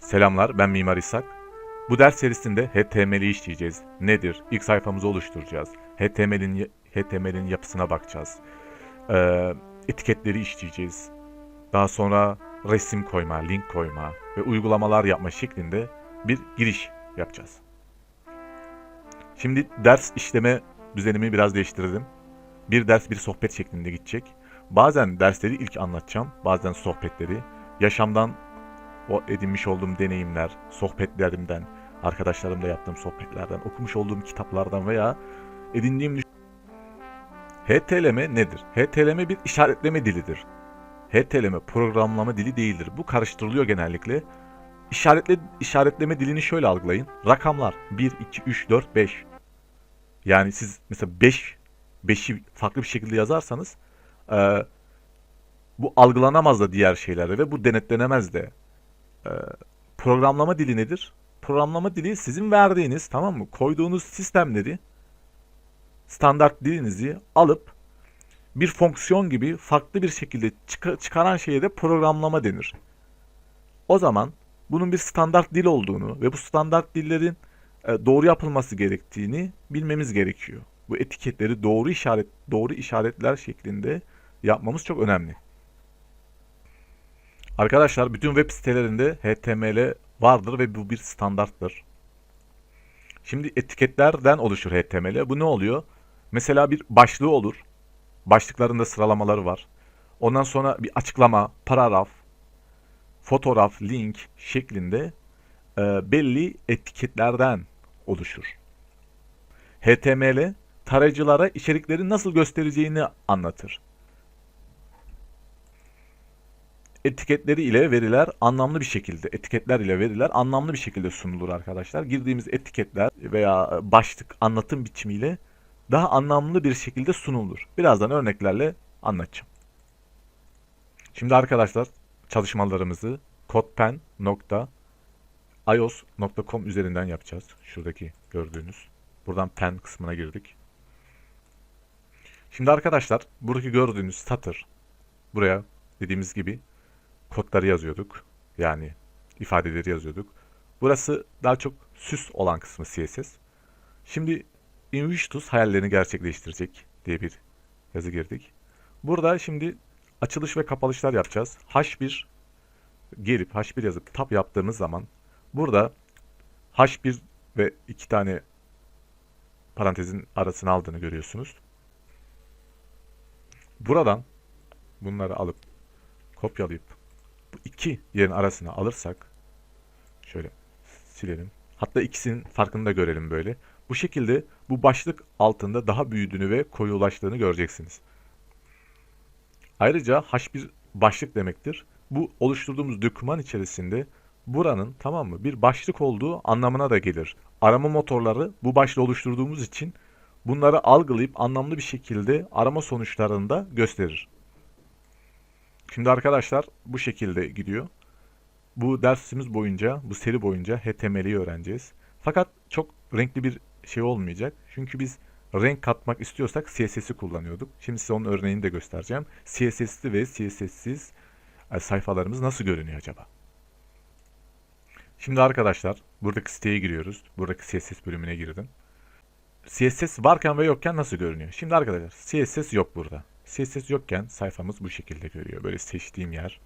Selamlar, ben Mimar İshak. Bu ders serisinde HTML'i işleyeceğiz. Nedir? İlk sayfamızı oluşturacağız. HTML'in HTML'in yapısına bakacağız. Ee, etiketleri işleyeceğiz. Daha sonra resim koyma, link koyma ve uygulamalar yapma şeklinde bir giriş yapacağız. Şimdi ders işleme düzenimi biraz değiştirdim. Bir ders bir sohbet şeklinde gidecek. Bazen dersleri ilk anlatacağım, bazen sohbetleri. Yaşamdan o edinmiş olduğum deneyimler, sohbetlerimden, arkadaşlarımla yaptığım sohbetlerden, okumuş olduğum kitaplardan veya edindiğim HTLM nedir? HTLM bir işaretleme dilidir. HTLM programlama dili değildir. Bu karıştırılıyor genellikle. İşaretle, işaretleme dilini şöyle algılayın. Rakamlar 1, 2, 3, 4, 5. Yani siz mesela 5, 5'i farklı bir şekilde yazarsanız eee, bu algılanamaz da diğer şeylerde ve bu denetlenemez de. Ee, programlama dili nedir? Programlama dili sizin verdiğiniz tamam mı? Koyduğunuz sistemleri standart dilinizi alıp bir fonksiyon gibi farklı bir şekilde çıka- çıkaran şeye de programlama denir. O zaman bunun bir standart dil olduğunu ve bu standart dillerin e, doğru yapılması gerektiğini bilmemiz gerekiyor. Bu etiketleri doğru işaret doğru işaretler şeklinde yapmamız çok önemli. Arkadaşlar bütün web sitelerinde HTML vardır ve bu bir standarttır. Şimdi etiketlerden oluşur HTML. Bu ne oluyor? Mesela bir başlığı olur. Başlıklarında sıralamaları var. Ondan sonra bir açıklama, paragraf, fotoğraf, link şeklinde e, belli etiketlerden oluşur. HTML tarayıcılara içerikleri nasıl göstereceğini anlatır. Etiketleri ile veriler anlamlı bir şekilde, etiketler ile veriler anlamlı bir şekilde sunulur arkadaşlar. Girdiğimiz etiketler veya başlık anlatım biçimiyle daha anlamlı bir şekilde sunulur. Birazdan örneklerle anlatacağım. Şimdi arkadaşlar çalışmalarımızı codepen.ios.com üzerinden yapacağız. Şuradaki gördüğünüz. Buradan pen kısmına girdik. Şimdi arkadaşlar buradaki gördüğünüz satır buraya dediğimiz gibi kodları yazıyorduk. Yani ifadeleri yazıyorduk. Burası daha çok süs olan kısmı CSS. Şimdi Invictus hayallerini gerçekleştirecek diye bir yazı girdik. Burada şimdi açılış ve kapalışlar yapacağız. H1 gelip H1 yazıp tab yaptığımız zaman burada H1 ve iki tane parantezin arasını aldığını görüyorsunuz. Buradan bunları alıp kopyalayıp bu iki yerin arasına alırsak şöyle silelim. Hatta ikisinin farkını da görelim böyle. Bu şekilde bu başlık altında daha büyüdüğünü ve koyulaştığını göreceksiniz. Ayrıca H1 başlık demektir. Bu oluşturduğumuz doküman içerisinde buranın tamam mı bir başlık olduğu anlamına da gelir. Arama motorları bu başlığı oluşturduğumuz için bunları algılayıp anlamlı bir şekilde arama sonuçlarında gösterir. Şimdi arkadaşlar bu şekilde gidiyor. Bu dersimiz boyunca, bu seri boyunca HTML'i öğreneceğiz. Fakat çok renkli bir şey olmayacak. Çünkü biz renk katmak istiyorsak CSS'i kullanıyorduk. Şimdi size onun örneğini de göstereceğim. CSS'li ve CSS'siz e, sayfalarımız nasıl görünüyor acaba? Şimdi arkadaşlar buradaki siteye giriyoruz. Buradaki CSS bölümüne girdim. CSS varken ve yokken nasıl görünüyor? Şimdi arkadaşlar CSS yok burada. CSS yokken sayfamız bu şekilde görüyor. Böyle seçtiğim yer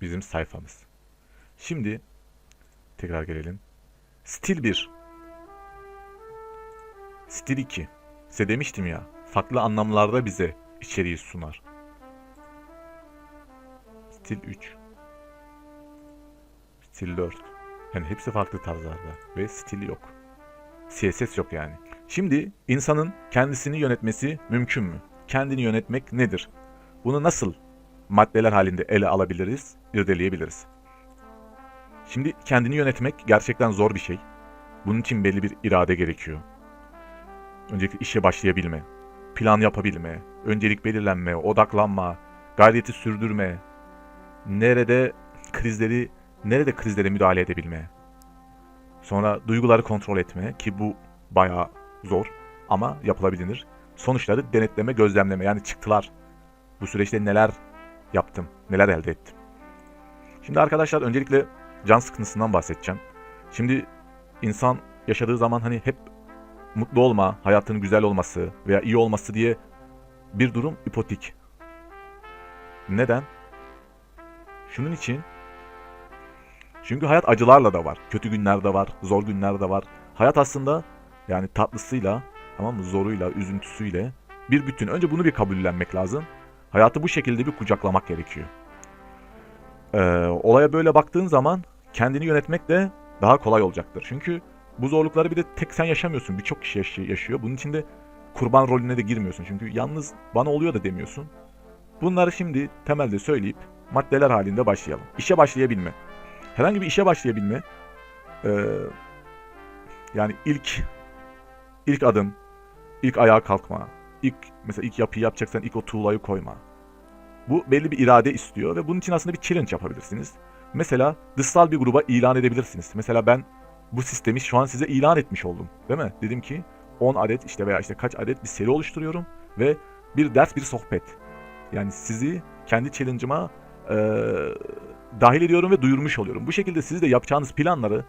bizim sayfamız. Şimdi tekrar gelelim. Stil 1. Stil 2. Size demiştim ya. Farklı anlamlarda bize içeriği sunar. Stil 3. Stil 4. Yani hepsi farklı tarzlarda ve stil yok. CSS yok yani. Şimdi insanın kendisini yönetmesi mümkün mü? Kendini yönetmek nedir? Bunu nasıl maddeler halinde ele alabiliriz, irdeleyebiliriz? Şimdi kendini yönetmek gerçekten zor bir şey. Bunun için belli bir irade gerekiyor. Öncelikle işe başlayabilme, plan yapabilme, öncelik belirlenme, odaklanma, gayreti sürdürme, nerede krizleri, nerede krizlere müdahale edebilme. Sonra duyguları kontrol etme ki bu bayağı zor ama yapılabilir. Sonuçları denetleme, gözlemleme yani çıktılar. Bu süreçte neler yaptım, neler elde ettim. Şimdi arkadaşlar öncelikle can sıkıntısından bahsedeceğim. Şimdi insan yaşadığı zaman hani hep mutlu olma, hayatının güzel olması veya iyi olması diye bir durum ipotik. Neden? Şunun için çünkü hayat acılarla da var. Kötü günler de var, zor günler de var. Hayat aslında yani tatlısıyla, tamam mı? Zoruyla, üzüntüsüyle bir bütün. Önce bunu bir kabullenmek lazım. Hayatı bu şekilde bir kucaklamak gerekiyor. Ee, olaya böyle baktığın zaman kendini yönetmek de daha kolay olacaktır. Çünkü bu zorlukları bir de tek sen yaşamıyorsun. Birçok kişi yaşı- yaşıyor. Bunun için de kurban rolüne de girmiyorsun. Çünkü yalnız bana oluyor da demiyorsun. Bunları şimdi temelde söyleyip maddeler halinde başlayalım. İşe başlayabilme. Herhangi bir işe başlayabilme ee, yani ilk ilk adım, ilk ayağa kalkma, ilk mesela ilk yapıyı yapacaksan ilk o tuğlayı koyma. Bu belli bir irade istiyor ve bunun için aslında bir challenge yapabilirsiniz. Mesela dışsal bir gruba ilan edebilirsiniz. Mesela ben bu sistemi şu an size ilan etmiş oldum. Değil mi? Dedim ki 10 adet işte veya işte kaç adet bir seri oluşturuyorum ve bir ders bir sohbet. Yani sizi kendi challenge'ıma eee, dahil ediyorum ve duyurmuş oluyorum. Bu şekilde siz de yapacağınız planları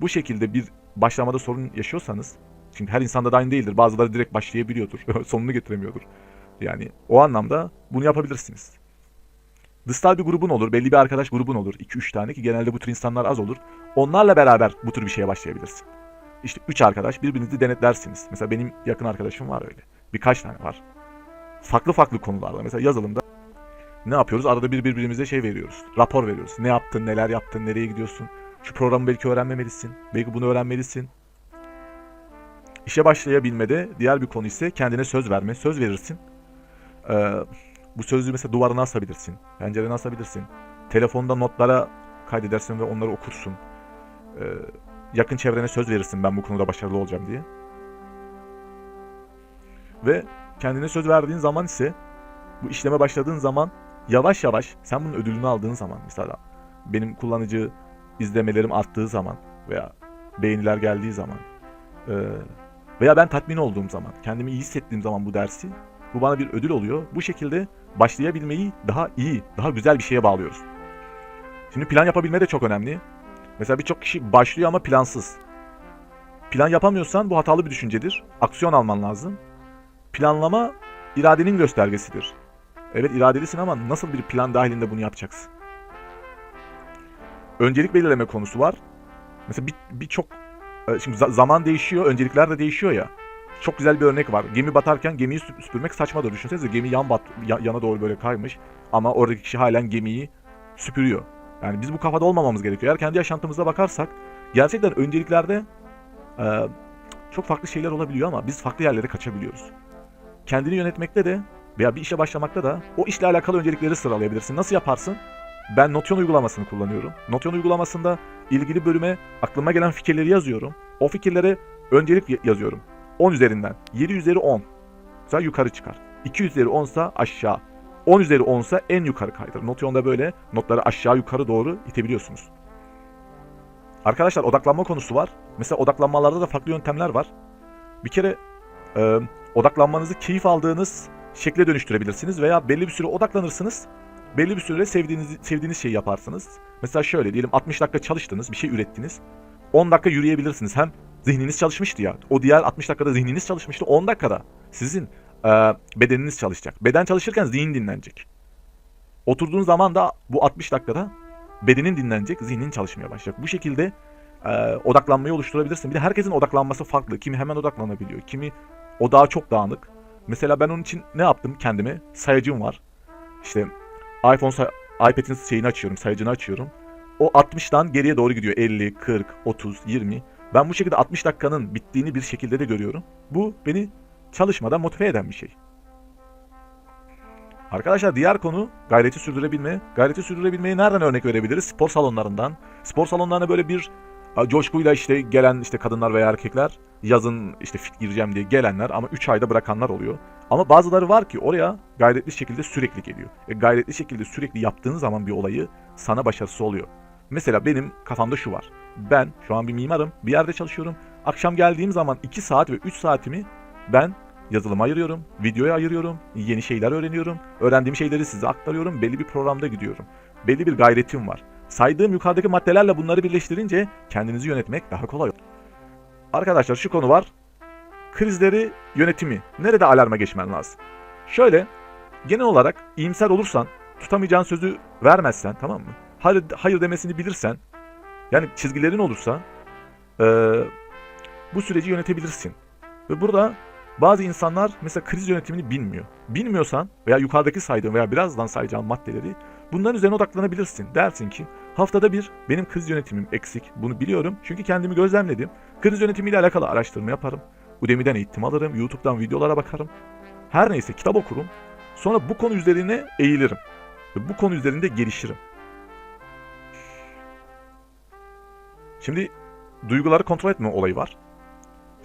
bu şekilde bir başlamada sorun yaşıyorsanız çünkü her insanda da aynı değildir. Bazıları direkt başlayabiliyordur. Sonunu getiremiyordur. Yani o anlamda bunu yapabilirsiniz. Dışsal bir grubun olur, belli bir arkadaş grubun olur. 2-3 tane ki genelde bu tür insanlar az olur. Onlarla beraber bu tür bir şeye başlayabilirsin. İşte 3 arkadaş birbirinizi denetlersiniz. Mesela benim yakın arkadaşım var öyle. Birkaç tane var. Farklı farklı konularda. Mesela yazılımda ne yapıyoruz? Arada bir birbirimize şey veriyoruz. Rapor veriyoruz. Ne yaptın, neler yaptın, nereye gidiyorsun? Şu programı belki öğrenmemelisin. Belki bunu öğrenmelisin. İşe başlayabilmede diğer bir konu ise kendine söz verme. Söz verirsin. Ee, bu sözü mesela duvarına asabilirsin. Pencerene asabilirsin. Telefonda notlara kaydedersin ve onları okursun. Ee, yakın çevrene söz verirsin ben bu konuda başarılı olacağım diye. Ve kendine söz verdiğin zaman ise bu işleme başladığın zaman yavaş yavaş sen bunun ödülünü aldığın zaman mesela benim kullanıcı izlemelerim arttığı zaman veya beğeniler geldiği zaman e, veya ben tatmin olduğum zaman, kendimi iyi hissettiğim zaman bu dersi bu bana bir ödül oluyor. Bu şekilde başlayabilmeyi daha iyi, daha güzel bir şeye bağlıyoruz. Şimdi plan yapabilme de çok önemli. Mesela birçok kişi başlıyor ama plansız. Plan yapamıyorsan bu hatalı bir düşüncedir. Aksiyon alman lazım. Planlama iradenin göstergesidir. Evet iradelisin ama nasıl bir plan dahilinde bunu yapacaksın? Öncelik belirleme konusu var. Mesela bir- birçok e, şimdi za- zaman değişiyor, öncelikler de değişiyor ya. Çok güzel bir örnek var. Gemi batarken gemiyi sü- süpürmek saçmadır. Düşünsenize gemi yan bat, ya- yana doğru böyle kaymış ama oradaki kişi halen gemiyi süpürüyor. Yani biz bu kafada olmamamız gerekiyor. Eğer kendi yaşantımıza bakarsak gerçekten önceliklerde e, çok farklı şeyler olabiliyor ama biz farklı yerlere kaçabiliyoruz. Kendini yönetmekte de veya bir işe başlamakta da o işle alakalı öncelikleri sıralayabilirsin. Nasıl yaparsın? Ben Notion uygulamasını kullanıyorum. Notion uygulamasında ilgili bölüme aklıma gelen fikirleri yazıyorum. O fikirlere öncelik yazıyorum. 10 üzerinden. 7 üzeri 10 ise yukarı çıkar. 2 üzeri 10 ise aşağı. 10 üzeri 10 ise en yukarı kaydır. Notion'da böyle notları aşağı yukarı doğru itebiliyorsunuz. Arkadaşlar odaklanma konusu var. Mesela odaklanmalarda da farklı yöntemler var. Bir kere e, odaklanmanızı keyif aldığınız şekle dönüştürebilirsiniz veya belli bir süre odaklanırsınız. Belli bir süre sevdiğiniz sevdiğiniz şeyi yaparsınız. Mesela şöyle diyelim 60 dakika çalıştınız, bir şey ürettiniz. 10 dakika yürüyebilirsiniz. Hem zihniniz çalışmıştı ya. O diğer 60 dakikada zihniniz çalışmıştı. 10 dakikada sizin e, bedeniniz çalışacak. Beden çalışırken zihin dinlenecek. Oturduğun zaman da bu 60 dakikada bedenin dinlenecek, zihnin çalışmaya başlayacak. Bu şekilde e, odaklanmayı oluşturabilirsin. Bir de herkesin odaklanması farklı. Kimi hemen odaklanabiliyor, kimi o daha çok dağınık. Mesela ben onun için ne yaptım kendime? Sayacım var. İşte iPhone iPad'in şeyini açıyorum, sayacını açıyorum. O 60'tan geriye doğru gidiyor. 50, 40, 30, 20. Ben bu şekilde 60 dakikanın bittiğini bir şekilde de görüyorum. Bu beni çalışmadan motive eden bir şey. Arkadaşlar diğer konu gayreti sürdürebilme. Gayreti sürdürebilmeyi nereden örnek verebiliriz? Spor salonlarından. Spor salonlarına böyle bir coşkuyla işte gelen işte kadınlar veya erkekler yazın işte fit gireceğim diye gelenler ama 3 ayda bırakanlar oluyor. Ama bazıları var ki oraya gayretli şekilde sürekli geliyor. E, gayretli şekilde sürekli yaptığın zaman bir olayı sana başarısı oluyor. Mesela benim kafamda şu var. Ben şu an bir mimarım. Bir yerde çalışıyorum. Akşam geldiğim zaman 2 saat ve 3 saatimi ben yazılıma ayırıyorum. Videoya ayırıyorum. Yeni şeyler öğreniyorum. Öğrendiğim şeyleri size aktarıyorum. Belli bir programda gidiyorum. Belli bir gayretim var. Saydığım yukarıdaki maddelerle bunları birleştirince kendinizi yönetmek daha kolay olur. Arkadaşlar şu konu var. Krizleri yönetimi. Nerede alarma geçmen lazım? Şöyle genel olarak iyimser olursan, tutamayacağın sözü vermezsen tamam mı? Hayır, hayır demesini bilirsen, yani çizgilerin olursa eee, bu süreci yönetebilirsin. Ve burada bazı insanlar mesela kriz yönetimini bilmiyor. Bilmiyorsan veya yukarıdaki saydığım veya birazdan sayacağım maddeleri bunların üzerine odaklanabilirsin. Dersin ki haftada bir benim kriz yönetimim eksik. Bunu biliyorum çünkü kendimi gözlemledim. Kriz yönetimiyle alakalı araştırma yaparım. Udemy'den eğitim alırım. YouTube'dan videolara bakarım. Her neyse kitap okurum. Sonra bu konu üzerine eğilirim. Ve bu konu üzerinde gelişirim. Şimdi duyguları kontrol etme olayı var.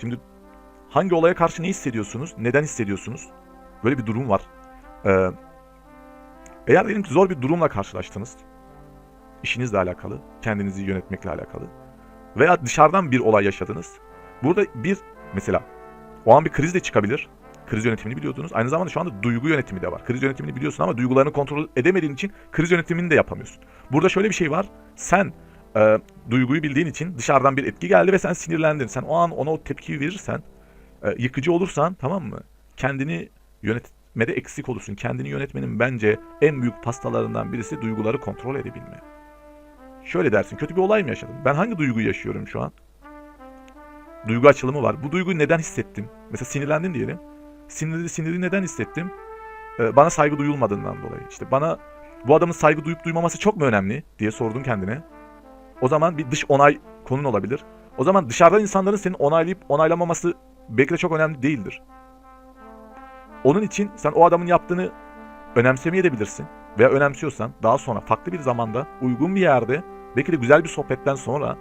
Şimdi hangi olaya karşı ne hissediyorsunuz? Neden hissediyorsunuz? Böyle bir durum var. Ee, eğer diyelim ki zor bir durumla karşılaştınız. işinizle alakalı, kendinizi yönetmekle alakalı. Veya dışarıdan bir olay yaşadınız. Burada bir mesela o an bir kriz de çıkabilir. Kriz yönetimini biliyordunuz. Aynı zamanda şu anda duygu yönetimi de var. Kriz yönetimini biliyorsun ama duygularını kontrol edemediğin için kriz yönetimini de yapamıyorsun. Burada şöyle bir şey var. Sen e, duyguyu bildiğin için dışarıdan bir etki geldi ve sen sinirlendin. Sen o an ona o tepkiyi verirsen, e, yıkıcı olursan tamam mı? Kendini yönetmede eksik olursun. Kendini yönetmenin bence en büyük pastalarından birisi duyguları kontrol edebilme. Şöyle dersin, kötü bir olay mı yaşadım? Ben hangi duyguyu yaşıyorum şu an? Duygu açılımı var. Bu duyguyu neden hissettim? Mesela sinirlendim diyelim. Siniri, siniri neden hissettim? Ee, bana saygı duyulmadığından dolayı. İşte bana bu adamın saygı duyup duymaması çok mu önemli diye sordun kendine. O zaman bir dış onay konun olabilir. O zaman dışarıdan insanların seni onaylayıp onaylamaması belki de çok önemli değildir. Onun için sen o adamın yaptığını önemsemeyebilirsin. Veya önemsiyorsan daha sonra farklı bir zamanda uygun bir yerde belki de güzel bir sohbetten sonra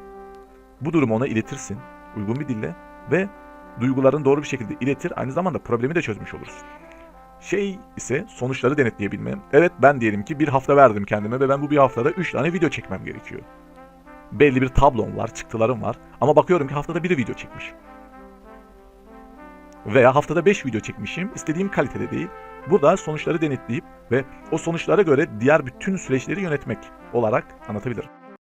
bu durumu ona iletirsin. Uygun bir dille ve duygularını doğru bir şekilde iletir. Aynı zamanda problemi de çözmüş olursun. Şey ise sonuçları denetleyebilme. Evet ben diyelim ki bir hafta verdim kendime ve ben bu bir haftada 3 tane video çekmem gerekiyor. Belli bir tablom var, çıktılarım var. Ama bakıyorum ki haftada bir video çekmiş. Veya haftada 5 video çekmişim. istediğim kalitede değil. Burada sonuçları denetleyip ve o sonuçlara göre diğer bütün süreçleri yönetmek olarak anlatabilirim.